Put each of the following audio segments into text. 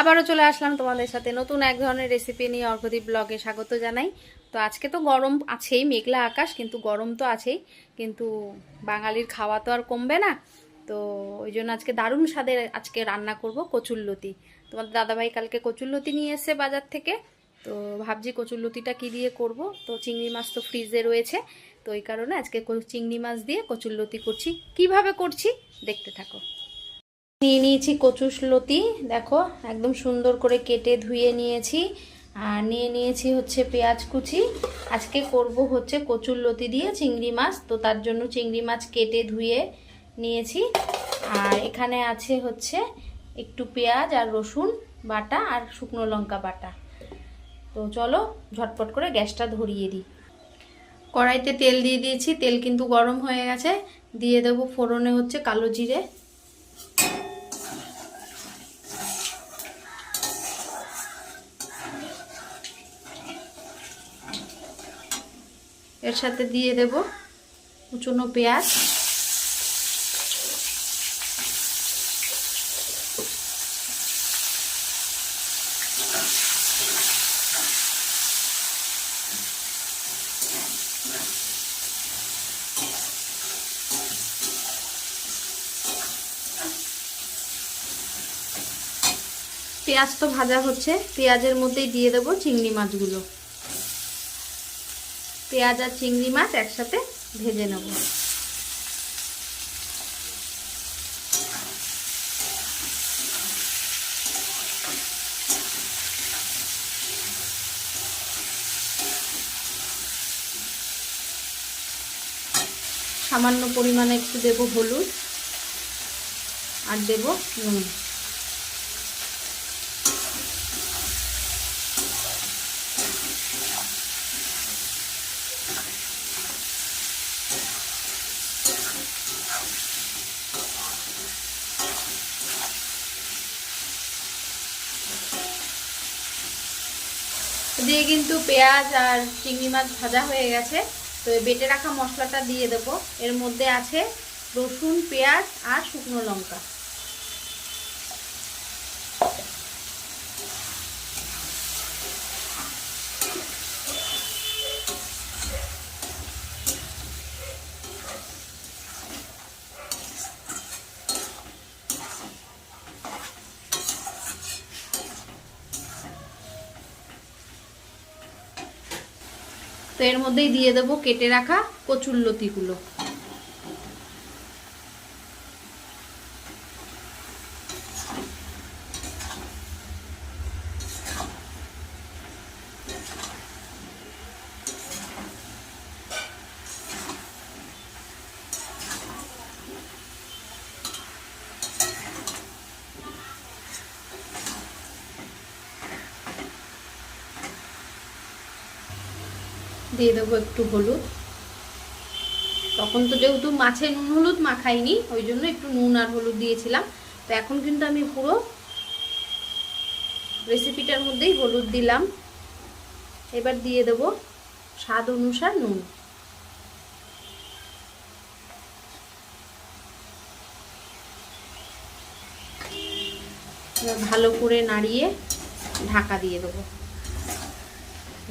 আবারও চলে আসলাম তোমাদের সাথে নতুন এক ধরনের রেসিপি নিয়ে অর্ঘদীপ ব্লগে স্বাগত জানাই। তো আজকে তো গরম আছেই, মেঘলা আকাশ, কিন্তু গরম তো আছেই, কিন্তু বাঙালির খাওয়া তো আর কমবে না। তো ওই জন্য আজকে দারুণ স্বাদের আজকে রান্না করব কচুরলতি তোমাদের দাদাভাই কালকে কচুরলতি নিয়ে এসছে বাজার থেকে, তো ভাবছি কচুরলতিটা কি দিয়ে করব? তো চিংড়ি মাছ তো ফ্রিজে রয়েছে, তো ওই কারণে আজকে চিংড়ি মাছ দিয়ে কচুরলতি করছি। কীভাবে করছি? দেখতে থাকো। নিয়ে নিয়েছি কচুশলতি দেখো, একদম সুন্দর করে কেটে ধুয়ে নিয়েছি। আর নিয়ে নিয়েছি হচ্ছে পেঁয়াজ কুচি। আজকে করব হচ্ছে কচুর লতি দিয়ে চিংড়ি মাছ, তো তার জন্য চিংড়ি মাছ কেটে ধুয়ে নিয়েছি। আর এখানে আছে হচ্ছে একটু পেঁয়াজ আর রসুন বাটা আর শুকনো লঙ্কা বাটা। তো চলো, ঝটপট করে গ্যাসটা ধরিয়ে দিই। কড়াইতে তেল দিয়ে দিয়েছি, তেল কিন্তু গরম হয়ে গেছে। দিয়ে দেবো ফোড়নে হচ্ছে কালো জিরে। এর সাথে দিয়ে দেব কুচনো পেঁয়াজ। পেঁয়াজ তো ভাজা হচ্ছে, পেঁয়াজের মধ্যেই দিয়ে দেবো চিংড়ি মাছগুলো। পেঁয়াজ আর চিংড়ি মাছ একসাথে ভেজে নেব। সামান্য পরিমাণে একটু দেব হলুদ আর দেব নুন। দিয়ে কিন্তু পেঁয়াজ আর চিংড়ি মাছ ভাজা হয়ে গেছে। তো বেটে রাখা মশলাটা দিয়ে দেবো। এর মধ্যে আছে রসুন, পেঁয়াজ আর শুকনো লঙ্কা। তো এর মধ্যেই দিয়ে দেবো কেটে রাখা কচুর লতিগুলো। দিয়ে দেবো একটু হলুদ। তখন তো যেহেতু মাছে নুন হলুদ মাখাইনি, ওই জন্য একটু নুন আর হলুদ দিয়েছিলাম। তো এখন কিন্তু আমি পুরো রেসিপিটার মধ্যেই হলুদ দিলাম। এবার দিয়ে দেব স্বাদ অনুসার নুন। ভালো করে নাড়িয়ে ঢাকা দিয়ে দেবো।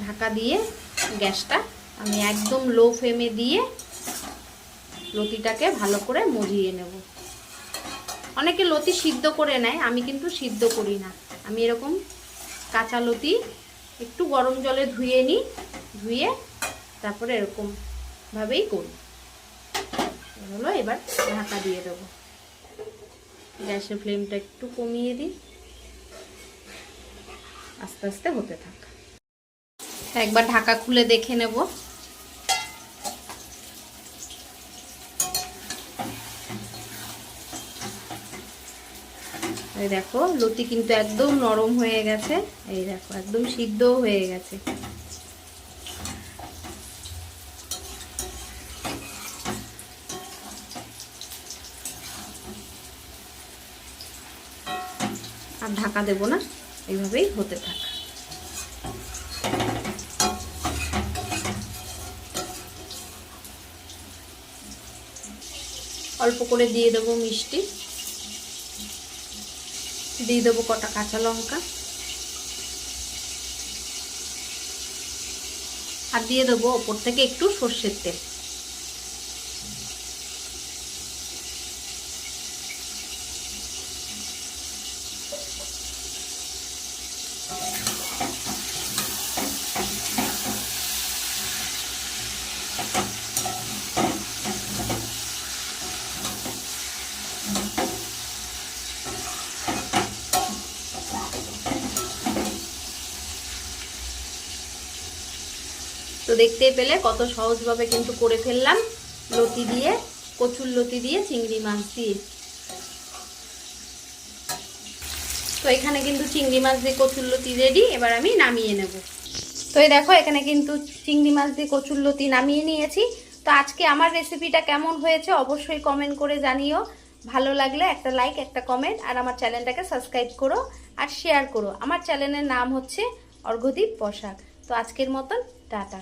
ঢাকা দিয়ে গ্যাসটা আমি একদম লো ফ্লেমে দিয়ে লতিটাকে ভালো করে মজিয়ে নেব। অনেকে লতি সিদ্ধ করে নেয়, আমি কিন্তু সিদ্ধ করি না। আমি এরকম কাঁচা লতি একটু গরম জলে ধুয়ে নিই, ধুয়ে তারপরে এরকম ভাবেই করি। হলো এবার ঢাকা দিয়ে দেবো। গ্যাসের ফ্লেমটা একটু কমিয়ে দিই। আস্তে আস্তে হতে থাক। একবার ঢাকা খুলে দেখে নেব। এই দেখো, লতি কিন্তু একদম নরম হয়ে গেছে। এই দেখো, একদম সিদ্ধ হয়ে গেছে। আর ঢাকা দেব না, এইভাবেই হতে থাকে। অল্প করে দিয়ে দেবো মিষ্টি। দিয়ে দেবো কটা কাঁচা লঙ্কা। আর দিয়ে দেবো ওপর থেকে একটু সর্ষের তেল। তো দেখতে পেলে কত সহজভাবে কিন্তু করে ফেললাম। লতি দিয়ে, কচুর লতি দিয়ে চিংড়ি মাছ দিয়ে। তো এখানে কিন্তু চিংড়ি মাছ দিয়ে কচুর লতি রেডি এবার আমি নামিয়ে নেব। তো এই দেখো, এখানে কিন্তু চিংড়ি মাছ দিয়ে কচুর লতি নামিয়ে নিয়েছি। তো আজকে আমার রেসিপিটা কেমন হয়েছে অবশ্যই কমেন্ট করে জানিও। ভালো লাগলে একটা লাইক একটা কমেন্ট আর আমার চ্যানেলটাকে সাবস্ক্রাইব করো আর শেয়ার করো। আমার চ্যানেলের নাম হচ্ছে অর্ঘদীপ পোশাক তো আজকের মতন, টাটা।